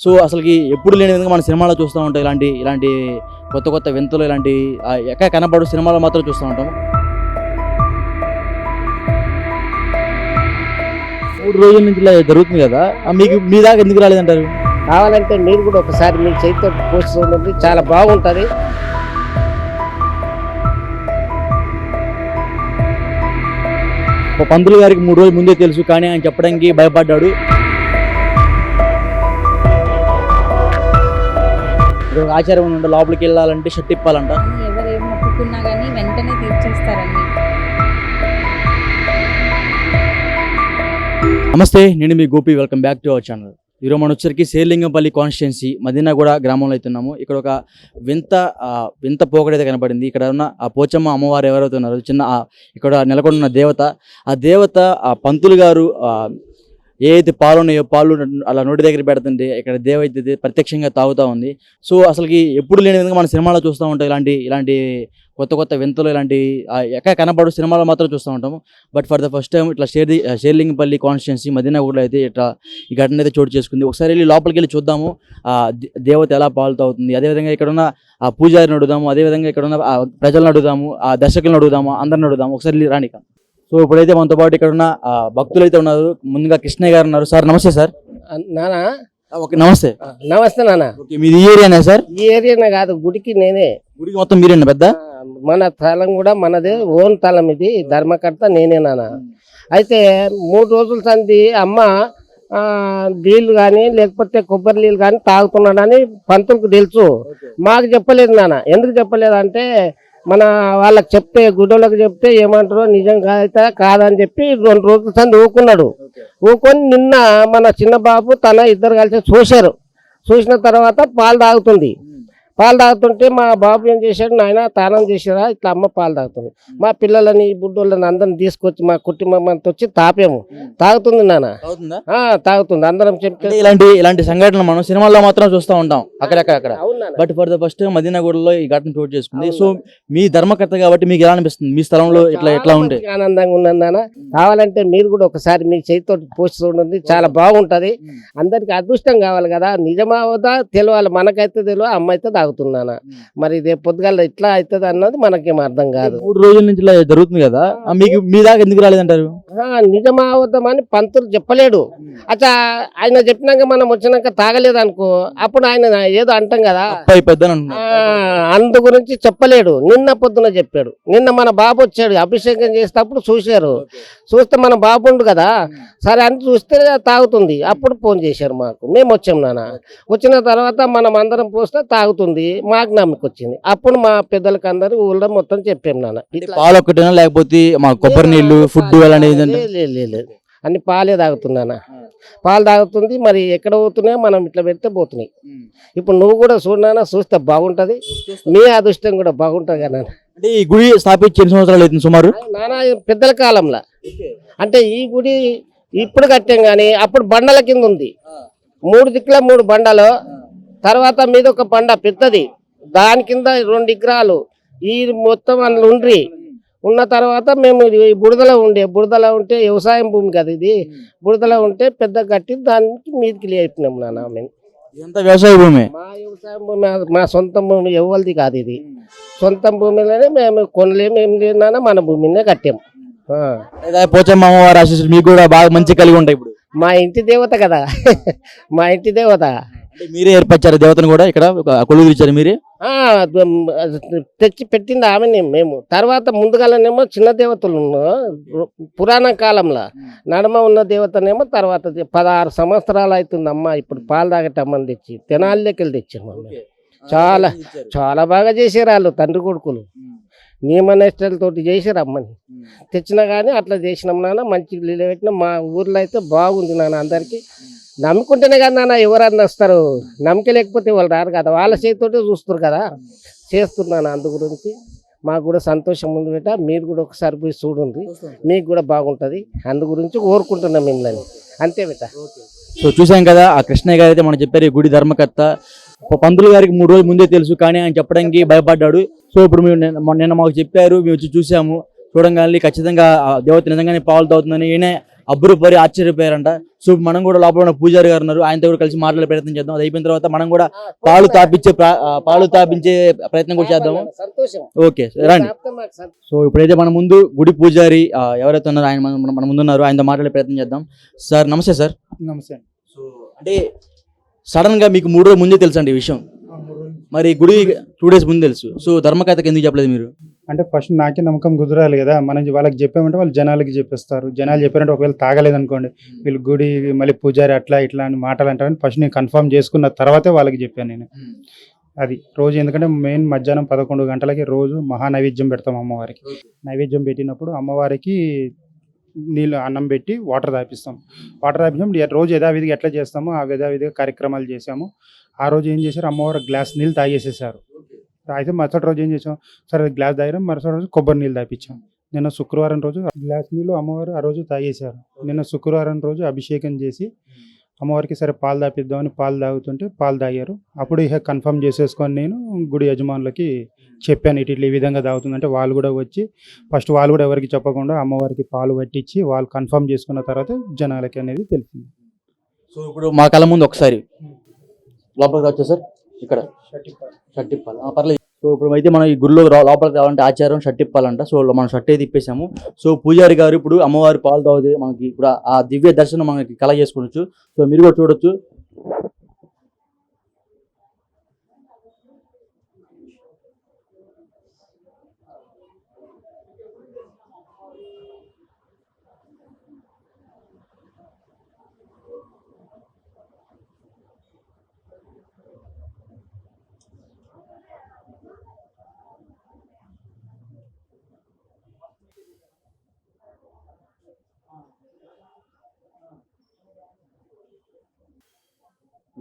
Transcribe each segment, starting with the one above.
So అసలుకి ఎప్పుడు లేని విధంగా మన సినిమాలో చూస్తూ ఉంటాం ఇలాంటి ఇలాంటి కొత్త కొత్త వింతలు ఇలాంటి ఎక్కడ కనపడు సినిమాలో మాత్రం చూస్తూ ఉంటాం. మూడు రోజుల నుంచి ఇలా జరుగుతుంది కదా మీకు మీ దాకా ఎందుకు రాలేదంటారు? కావాలంటే మీరు కూడా ఒకసారి మీ చేతితో పోస్ట్ చూడండి చాలా బాగుంటుంది. ఒక పంతులు గారికి మూడు రోజులు ముందే తెలుసు కానీ ఆయన చెప్పడానికి భయపడ్డాడు. ఆచారం ఉందంట లోపలికి వెళ్ళాలంటే షర్ట్ ఇప్పాలంట. ఎవరు ఏం మొక్కుకున్నా కానీ వెంటనే తీర్చేస్తారండి. నమస్తే నేను మీ Gopi. Welcome back to our channel ఈరోజు మనం వచ్చరికి శేర్లింగంపల్లి కాన్స్టిట్యున్సీ మదీనాగూడ గ్రామంలో అవుతున్నాము ఇక్కడ ఒక వింత వింత పోకడైతే కనపడింది ఇక్కడ ఉన్న ఆ పోచమ్మ అమ్మవారు ఎవరైతే ఉన్నారో చిన్న ఇక్కడ నెలకొన్న దేవత ఆ దేవత ఆ పంతులు గారు ఏదైతే పాలు ఉన్నాయో పాలు అలా నోటి దగ్గర పెడుతుంటే ఇక్కడ దేవైతే ప్రత్యక్షంగా తాగుతూ ఉంది. సో అసలుకి ఎప్పుడు లేని విధంగా మన సినిమాలో చూస్తూ ఉంటాం. ఇలాంటి ఇలాంటి కొత్త కొత్త వింతలు ఇలాంటి ఎక్కడ కనబడు సినిమాలో మాత్రం చూస్తూ ఉంటాము. But for the first time ఇట్లా షేర్ షేర్లింగపల్లి కాన్స్టిట్యున్సీ మదీనాగూడలో అయితే ఇట్లా ఈ ఘటన అయితే చోటు చేసుకుంది. ఒకసారి వెళ్ళి లోపలికి వెళ్ళి చూద్దాము. దేవత ఎలా పాలుతూ అవుతుంది అదేవిధంగా ఇక్కడ ఉన్న ఆ పూజారిని అడుగుదాము. అదేవిధంగా ఇక్కడ ఉన్న ఆ ప్రజలను అడుగుదాము. ఆ దర్శకులను అడుగుదాము. అందరిని అడుగుదాము. ఒకసారి రానిక. సో ఇప్పుడైతే మనతో పాటు ఇక్కడ ఉన్న భక్తులు అయితే ఉన్నారు. ముందుగా కృష్ణయ్య గారు ఉన్నారు. సార్ నమస్తే సార్. నానా? ఓకే నమస్తే. నమస్తే నాన్న మీది ఈ ఏరియానే సార్? ఈ ఏరియానే కాదు గుడికి నేనే. గుడికి మొత్తం మీరేనా పెద్ద? మన స్థలం కూడా మనదే ఓన్ స్థలం ఇది ధర్మకర్త నేనే నాన్న అయితే మూడు రోజుల సంది అమ్మ ఆ, నీళ్ళు కానీ లేకపోతే కొబ్బరి నీళ్ళు కానీ తాగుతున్నాడని పంతులకు తెలుసు. మాకు చెప్పలేదు నాన్న ఎందుకు చెప్పలేదు అంటే మన వాళ్ళకి చెప్తే గుడ్డోళ్ళకి చెప్తే ఏమంటారో నిజం కాదా కాదని చెప్పి రెండు రోజుల సంది ఊకున్నాడు. ఊకొని నిన్న మన చిన్న బాబు తన ఇద్దరు కలిసి చూశారు. చూసిన తర్వాత పాలు తాగుతుంది. పాలు తాగుతుంటే మా బాబు ఏం చేశాడు నాయన తానం చేసారా ఇట్లా అమ్మ పాలు తాగుతుంది. మా పిల్లలని బుడ్డోళ్ళని అందరిని తీసుకొచ్చి మా కుటుంబం అంతా వచ్చి తాపాము. తాగుతుంది నాన్న. తాగుతుంది? అందరం చెప్తే ఇలాంటి ఇలాంటి సంఘటనలు మనం సినిమాల్లో మాత్రం చూస్తూ ఉంటాం అక్కడక్కడ. బట్ ఫర్ ద ఫస్ట్ మదీనాగూడలో ఈ ఘటన చోటు చేసుకుంది. సో మీ ధర్మకర్త కాబట్టి మీకు ఎలా అనిపిస్తుంది? మీ స్థలంలో ఇట్లా ఎట్లా ఉంటే? ఆనందంగా ఉన్నది నాన్న. కావాలంటే మీరు కూడా ఒకసారి మీ చేతితో పోస్ట్ చూడండి. చాలా బాగుంటది. అందరికి అదృష్టం కావాలి కదా. నిజమా అవుదా తెలియాలి మనకైతే తెలియదు అమ్మ అయితే తాగుతున్నానా మరి రేపు పొద్దుగాల ఇట్లా అవుతుంది అన్నది మనకేం అర్థం కాదు. మూడు రోజుల నుంచి ఇలా జరుగుతుంది కదా మీకు మీ దాకా ఎందుకు రాలేదంటారు? నిజమా అబద్ధమని పంతులు చెప్పలేడు. అచ్చా ఆయన చెప్పినాక మనం వచ్చినాక తాగలేదు అనుకో అప్పుడు ఆయన ఏదో అంటాం కదా. అని. అందు గురించి చెప్పలేడు. నిన్న పొద్దున చెప్పాడు. నిన్న మన బాబు వచ్చాడు అభిషేకం చేసేటప్పుడు చూశారు. చూస్తే మన బాబు ఉండు కదా. సరే అని చూస్తే తాగుతుంది. అప్పుడు ఫోన్ చేశారు మాకు. మేము వచ్చాం నాన్న. వచ్చిన తర్వాత మనం అందరం పోస్తే తాగుతుంది. మాకు నమ్మకం వచ్చింది అప్పుడు మా పెద్దలకి అందరు ఊళ్ళో మొత్తం చెప్పాం నాన్న. పాలు ఒక్కటేనా లేకపోతే మా కొబ్బరి నీళ్ళు ఫుడ్ అలాంటి ఏదంటే? లే- లే- లే- లే. అన్ని పాలే తాగుతున్నానా పాలు తాగుతుంది. మరి ఎక్కడ పోతున్నాయో మనం ఇట్లా పెడితే పోతున్నాయి. ఇప్పుడు నువ్వు కూడా చూడనా చూస్తే బాగుంటది. మీ అదృష్టం కూడా బాగుంటది కదా. అంటే ఈ గుడి స్థాపించి ఎన్ని సంవత్సరాలు అవుతుంది సుమారు? నాన్న ఈ పెద్దల కాలంలో. అంటే ఈ గుడి ఇప్పుడు కట్టాం కానీ అప్పుడు బండల కింద ఉంది. మూడు దిక్కుల మూడు బండలు. తర్వాత మీద ఒక బండ పెద్దది. దాని కింద రెండు విగ్రహాలు. ఈ మొత్తం అందులో ఉండ్రి. ఉన్న తర్వాత మేము ఈ బురదలో ఉండే బురదలో ఉంటే వ్యవసాయం భూమి కదా ఇది. బురదలో ఉంటే పెద్ద కట్టి దానికి మీదకి లేపినాం నాన్న మేము. ఇదంతా వ్యవసాయ భూమి? మా వ్యవసాయం భూమి మా- సొంత భూమి ఎవరిది కాదు ఇది. సొంత భూమిలోనే మేము కొనలేము ఏం లేదు నాన్న మన భూమినే కట్టాం. ఆ. లేదా పోచమ్మ అమ్మవారి ఆశీస్సులు మీకు కూడా బాగా మంచి కలిగి ఉంటాయి ఇప్పుడు. మా ఇంటి దేవత కదా. మా ఇంటి దేవత. మీరే ఏర్పరిచారు దేవతను కూడా ఇక్కడ? ఒక కొలువు ఇచ్చారు మీరే? తెచ్చి పెట్టింది ఆమెనే మేము. తర్వాత ముందుగానేమో చిన్న దేవతలు పురాణ కాలంలో నడమ ఉన్న దేవతనేమో తర్వాత పదహారు సంవత్సరాలు అవుతుంది అమ్మ ఇప్పుడు పాలు తాగటమ్మని తెచ్చి తెనాలిలోకి వెళ్ళి తెచ్చాము. చాలా చాలా బాగా చేశారు వాళ్ళు తండ్రి కొడుకులు. నియమనిష్టలతోటి చేశారు అమ్మని. తెచ్చినా కానీ అట్లా చేసినాం నాన్న మంచి నీళ్ళు పెట్టిన. మా ఊర్లో అయితే బాగుంది నాన్న అందరికీ. నమ్ముకుంటేనే కదా నాన్న ఎవరన్నా వస్తారు. నమ్మక లేకపోతే వాళ్ళు రారు కదా. వాళ్ళ చేతితోటే చూస్తారు కదా. చేస్తున్నాను అందు గురించి. మాకు కూడా సంతోషం ఉంది బేట మీరు కూడా ఒకసారి పోయి చూడండి. మీకు కూడా బాగుంటుంది. అందు గురించి కోరుకుంటున్నాం మిమ్మల్ని. అంతే బేట సో చూసాం కదా ఆ కృష్ణయ్య గారు అయితే మనం చెప్పారు ఈ గుడి ధర్మకర్త. పంతులు గారికి మూడు రోజులు ముందే తెలుసు కానీ ఆయన చెప్పడానికి భయపడ్డాడు. సో ఇప్పుడు మేము నిన్న మాకు చెప్పారు మేము వచ్చి చూసాము. చూడంగానే ఖచ్చితంగా దేవత నిజంగానే పాలు తాగుతుందని ఈయనే అబ్బురుపరి ఆశ్చర్యపోయారంట. సో మనం కూడా లోపల ఉన్న పూజారి గారు ఉన్నారు. ఆయనతో కూడా కలిసి మాట్లాడే ప్రయత్నం చేద్దాం. అది అయిపోయిన తర్వాత మనం కూడా పాలు తాపించే పాలు తాపించే ప్రయత్నం కూడా చేద్దాము. సంతోషం. ఓకే రండి. సో ఇప్పుడైతే మన ముందు గుడి పూజారి ఎవరైతే ఉన్నారో ఆయన మన మన ముందు ఉన్నారు. ఆయనతో మాట్లాడే ప్రయత్నం చేద్దాం. సార్ నమస్తే సార్. నమస్తే. అండి. సో అంటే సడన్గా మీకు మూడు రోజుల ముందే తెలుసు అండి ఈ విషయం. మరి గుడి టూ డేస్ ముందు తెలుసు. సో ధర్మకథకి ఎందుకు చెప్పలేదు మీరు? అంటే ఫస్ట్ నాకే నమ్మకం కుదరాలి కదా. మనం వాళ్ళకి చెప్పామంటే వాళ్ళు జనాలకి చెప్పేస్తారు. జనాలు చెప్పారంటే ఒకవేళ తాగలేదు అనుకోండి వీళ్ళు గుడి మళ్ళీ పూజారి అట్లా ఇట్లా అని మాటలు అంటారని ఫస్ట్ నేను కన్ఫర్మ్ చేసుకున్న తర్వాతే వాళ్ళకి చెప్పాను నేను. అది రోజు ఎందుకంటే మెయిన్ మధ్యాహ్నం పదకొండు గంటలకి రోజు మహా నైవేద్యం పెడతాం అమ్మవారికి. నైవేద్యం పెట్టినప్పుడు అమ్మవారికి నీళ్ళు అన్నం పెట్టి వాటర్ తాపిస్తాం వాటర్ తాపించాం రోజు యథావిధిగా ఎట్లా చేస్తామో ఆ యథావిధిగా కార్యక్రమాలు చేసాము ఆ రోజు ఏం చేశారు? అమ్మవారు గ్లాస్ నీళ్ళు తాగేసేసారు. అయితే మరుసటి రోజు ఏం చేసాం? సరే గ్లాస్ తాగాం మరుసటి రోజు కొబ్బరి నీళ్ళు తాపించాం నిన్న శుక్రవారం రోజు గ్లాస్ నీళ్ళు అమ్మవారు ఆ రోజు తాగేశారు. నిన్న శుక్రవారం రోజు అభిషేకం చేసి అమ్మవారికి సరే పాలు తాపిద్దామని పాలు తాగుతుంటే పాలు తాగారు. అప్పుడు ఇక కన్ఫర్మ్ చేసేసుకొని నేను గుడి యజమానులకి చెప్పాను ఇటు ఇట్లా ఈ విధంగా తాగుతుందంటే వాళ్ళు కూడా వచ్చి ఫస్ట్ వాళ్ళు కూడా ఎవరికి చెప్పకుండా అమ్మవారికి పాలు పట్టించి వాళ్ళు కన్ఫర్మ్ చేసుకున్న తర్వాత జనాలకి అనేది తెలిసింది. సో ఇప్పుడు మా కళ్ళ ముందు ఒకసారి లోపలికి వచ్చా సార్. ఇక్కడ? ఆ, పర్లేదు. సో ఇప్పుడు అయితే మనం ఈ గుడిలో లోపలికి రావాలంటే ఆచారం షర్ట్ ఇప్పాలంట సో మనం షర్ట్ అయితే ఇప్పేసాము సో పూజారి గారు ఇప్పుడు అమ్మవారి పాలు తాగుతుంది మనకి ఇప్పుడు ఆ- దివ్య దర్శనం మనకి కల చేసుకోవచ్చు సో మీరు కూడా చూడొచ్చు.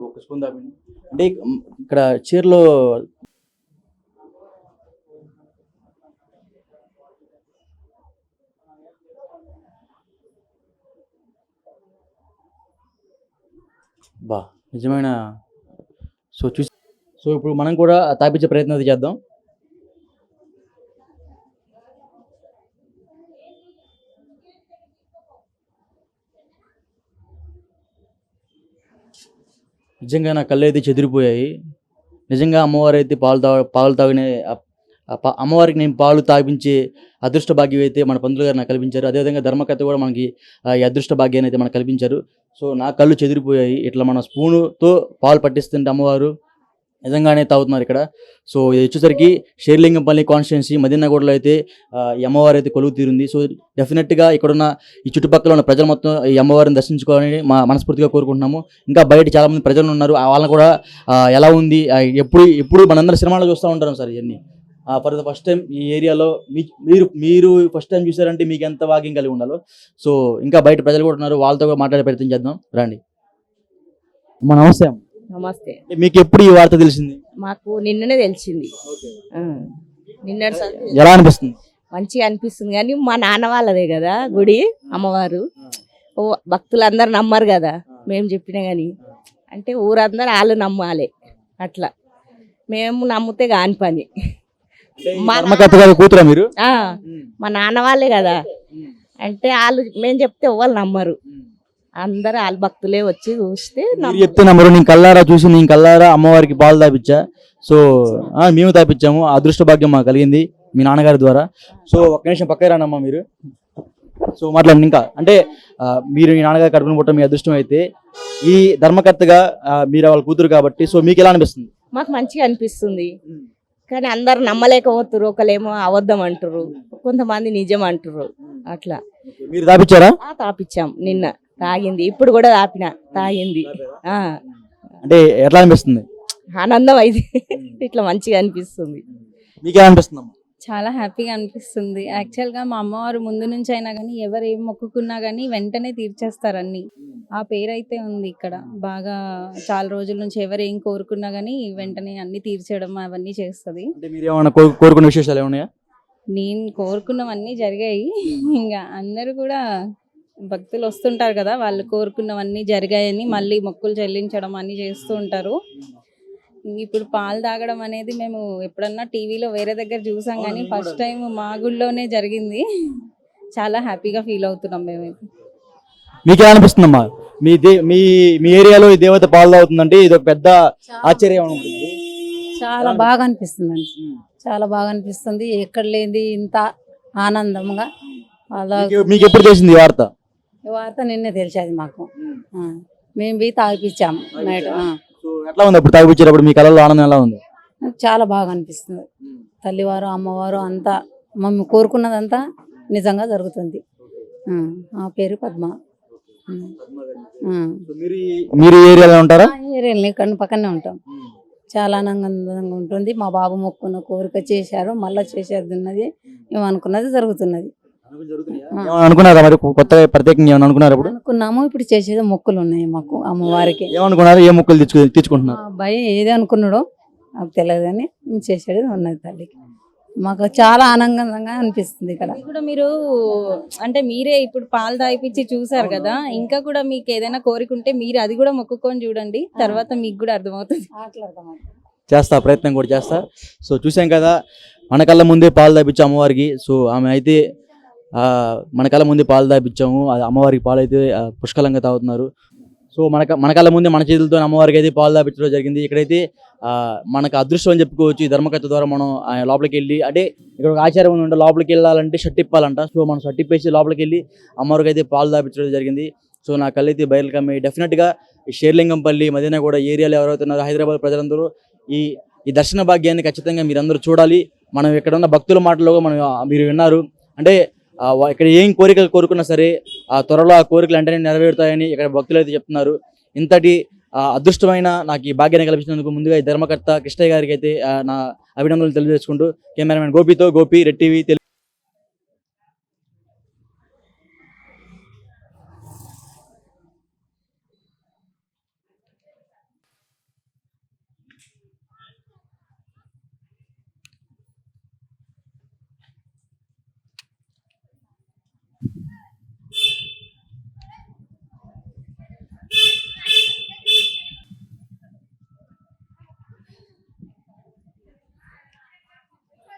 ఒక స్పూన్ అంటే ఇక్కడ చీరలో బా నిజమైన సో చూసి సో ఇప్పుడు మనం కూడా తాపించే ప్రయత్నం చేద్దాం. నిజంగా నా కళ్ళు అయితే చెదిరిపోయాయి. నిజంగా అమ్మవారు అయితే పాలు తా పాలు తాగిన అమ్మవారికి నేను పాలు తాగించే అదృష్ట భాగ్యం అయితే మన పంతులు గారు నాకు కల్పించారు. అదేవిధంగా ధర్మకథ కూడా మనకి ఆ, ఈ అదృష్ట భాగ్యాన్ని అయితే మనకు కల్పించారు. సో నా కళ్ళు చెదిరిపోయాయి. ఇట్లా మన స్పూనుతో పాలు పట్టిస్తుంటే అమ్మవారు నిజంగానే తాగుతున్నారు ఇక్కడ. సో ఇది వచ్చేసరికి షేర్లింగంపల్లి కాన్స్టిట్యున్సీ మదీనగూడలో అయితే ఈ అమ్మవారు అయితే కొలువు తీరుంది. సో డెఫినెట్గా ఇక్కడున్న ఈ చుట్టుపక్కల ఉన్న ప్రజలు మొత్తం ఈ అమ్మవారిని దర్శించుకోవాలని మా మనస్ఫూర్తిగా కోరుకుంటున్నాము. ఇంకా బయట చాలామంది ప్రజలు ఉన్నారు. ఆ వాళ్ళని కూడా ఎలా ఉంది ఎప్పుడు ఎప్పుడు మనందరం సినిమాలో చూస్తూ ఉంటాం సార్ ఇవన్నీ. ఫర్ ద ఫస్ట్ టైం ఈ ఏరియాలో మీ మీరు మీరు ఫస్ట్ టైం చూసారంటే మీకు ఎంత వాకింగ్ కలిగి ఉండాలో. సో ఇంకా బయట ప్రజలు కూడా ఉన్నారు. వాళ్ళతో కూడా మాట్లాడే ప్రయత్నం చేద్దాం. రండి. మా నమస్తే నమస్తే. మీకు ఎప్పుడు ఈ వార్త తెలిసింది? మాకు నిన్ననే తెలిసింది. సం- ఎలా అనిపిస్తుంది? మంచిగా అనిపిస్తుంది కానీ మా నాన్న వాళ్ళదే కదా గుడి అమ్మవారు. ఓ భక్తులందరూ నమ్మరు కదా మేము చెప్పినా కానీ. అంటే ఊరందరూ వాళ్ళు నమ్మాలి అట్లా. మేము నమ్మితే కాని పని. కూతురా మీరు? మా నాన్న వాళ్ళే కదా. అంటే వాళ్ళు మేము చెప్తే ఎవరు నమ్మరు. అందరూ వాళ్ళ భక్తులే వచ్చి చూస్తే మీరు చెప్తే నమ్మరు నేను కల్లారా చూసి నేను కల్లారా అమ్మవారికి పాలు తాపించా సో ఆ, మేము తాపించాము అదృష్ట భాగ్యం మాకు కలిగింది మీ నాన్నగారి ద్వారా. సో ఒక్క నిమిషం పక్క రానమ్మా మీరు. సో మాట్లాడండి ఇంకా. అంటే ఆ, మీరు మీ నాన్నగారి కడుపున పుట్టడం మీ అదృష్టం అయితే ఈ ధర్మకర్తగా ఆ, మీరు వాళ్ళ కూతురు కాబట్టి సో మీకు ఎలా అనిపిస్తుంది? మాకు మంచిగా అనిపిస్తుంది. కానీ అందరు నమ్మలేకపోతున్నారు ఒకళ్ళేమో అబద్ధం అంటారు కొంతమంది నిజం అంటారు అట్లా. మీరు తాపించారా ఆ తాపిచ్చాం నిన్న. తాగింది. ఇప్పుడు కూడా తాపిన తాగింది. ఆ. అంటే ఎట్లా అనిపిస్తుంది? ఆనందం అయితే ఇట్లా మంచిగా అనిపిస్తుంది. మీకే అనిపిస్తుంది అమ్మా చాలా హ్యాపీగా అనిపిస్తుంది. యాక్చువల్గా మా అమ్మవారు ముందు నుంచి అయినా కానీ ఎవరు ఏం మొక్కుకున్నా కానీ వెంటనే తీర్చేస్తారు అన్ని. ఆ పేరు అయితే ఉంది ఇక్కడ. బాగా చాలా రోజుల నుంచి ఎవరు ఏం కోరుకున్నా కానీ వెంటనే అన్ని తీర్చడం అవన్నీ చేస్తుంది. అంటే మీరు ఏమైనా కోరు- కోరుకునే విశేషాలు ఏమన్నాయా నేను కోరుకున్నవన్నీ జరిగాయి. ఇంకా అందరూ కూడా భక్తులు వస్తుంటారు కదా వాళ్ళు కోరుకున్నవన్నీ జరిగాయని మళ్ళీ మొక్కులు చెల్లించడం అన్నీ చేస్తూ ఉంటారు. ఇప్పుడు పాలు తాగడం అనేది మేము ఎప్పుడన్నా టీవీలో వేరే దగ్గర చూసాం కానీ ఫస్ట్ టైం మా గుడిలోనే జరిగింది. చాలా హ్యాపీగా ఫీల్ అవుతున్నాం మేమైతే మీకు అనిపిస్తుందమ్మా మీ దే మీ మీ ఏరియాలో ఈ దేవత పాలు తాగుతుందంటే ఇది ఒక పెద్ద ఆశ్చర్యం ఉంటుంది. చాలా బాగా అనిపిస్తుంది చాలా బాగా అనిపిస్తుంది. ఎక్కడ లేనిది ఇంత ఆనందంగా. మీకు- మీకు ఎప్పుడు తెలిసింది ఈ వార్త? ఈ వార్త నిన్నే తెలిసేది మాకు. మేము పోయి తాగిపించాము నైట్ ఎట్లా ఉంది అప్పుడు తాగిపించేటప్పుడు మీ కళలో ఆనందం ఎలా ఉంది? చాలా బాగా అనిపిస్తుంది. తల్లివారు అమ్మవారు అంతా మమ్మల్ని కోరుకున్నదంతా నిజంగా జరుగుతుంది. ఆ. పేరు పద్మ. మీరు ఏరియాలో ఉంటారా? ఏరియాలో ఇక్కడ పక్కనే ఉంటాం. చాలా ఆనందంగా ఉంటుంది. మా బాబు మొక్కున్న కోరిక చేశారు మళ్ళీ చేసేది ఉన్నది. మేము అనుకున్నది జరుగుతున్నది. అనుకున్నారా మరి? కొత్తగా ప్రత్యేకంగా ఏమైనా అనుకున్నారు ఇప్పుడు? అనుకున్నాము. ఇప్పుడు చేసేది మొక్కులు ఉన్నాయి మాకు అమ్మవారికి. ఏమనుకున్నారు? ఏ మొక్కలు తెచ్చుకు తెచ్చుకుంటున్నారు? అబ్బాయి ఏది అనుకున్నాడో నాకు తెలియదు కానీ మేము చేసేది ఉన్నది తల్లికి. మాకు చాలా ఆనందంగా అనిపిస్తుంది ఇక్కడ. కూడా మీరు అంటే మీరే ఇప్పుడు పాలు తాగిపించి చూసారు కదా ఇంకా కూడా మీకు ఏదైనా కోరిక ఉంటే మీరు అది కూడా మొక్కుకొని చూడండి. తర్వాత మీకు కూడా అర్థమవుతుంది. చేస్తా ప్రయత్నం కూడా చేస్తా. సో చూసాం కదా మన కళ్ళ ముందే పాలు తాపించాము అమ్మవారికి. సో ఆమె అయితే మన కళ్ళ ముందు పాలు తాపించాము అది అమ్మవారికి పాలు అయితే పుష్కలంగా తాగుతున్నారు. సో మన క- మన కళ్ళ మన చేతులతో అమ్మవారికి అయితే పాలు తాపించడం జరిగింది. ఇక్కడైతే మనకు అదృష్టం అని చెప్పుకోవచ్చు. ఈ ధర్మకర్త ద్వారా మనం లోపలికి వెళ్ళి అంటే ఇక్కడ ఒక ఆచారం ఉందంటే లోపలికి వెళ్ళాలంటే షర్ట్ ఇప్పాలంట. సో మనం షర్ట్ ఇప్పేసి లోపలికి వెళ్ళి అమ్మవారికి అయితే పాలు తాపించడం జరిగింది. సో నా కళ్ళు అయితే బయలు కమ్మి డెఫినెట్గా షేర్లింగంపల్లి మదీనా కూడా ఏరియాలో ఎవరైతే ఉన్నారో హైదరాబాద్ ప్రజలందరూ ఈ ఈ దర్శన భాగ్యాన్ని ఖచ్చితంగా మీరందరూ చూడాలి. మనం ఇక్కడ ఉన్న భక్తుల మాటలో మనం మీరు విన్నారు. అంటే ఇక్కడ ఏం కోరికలు కోరుకున్నా సరే ఆ త్వరలో ఆ కోరికలు వెంటనే నెరవేరుతాయని ఇక్కడ భక్తులు అయితే చెప్తున్నారు. ఇంతటి ఆ, అదృష్టమైన నాకు ఈ భాగ్యాన్ని కల్పించినందుకు ముందుగా ఈ ధర్మకర్త కృష్ణయ్య గారికి అయితే నా అభినందనలు తెలియజేసుకుంటూ కెమెరామెన్ గోపితో గోపి రెట్టివి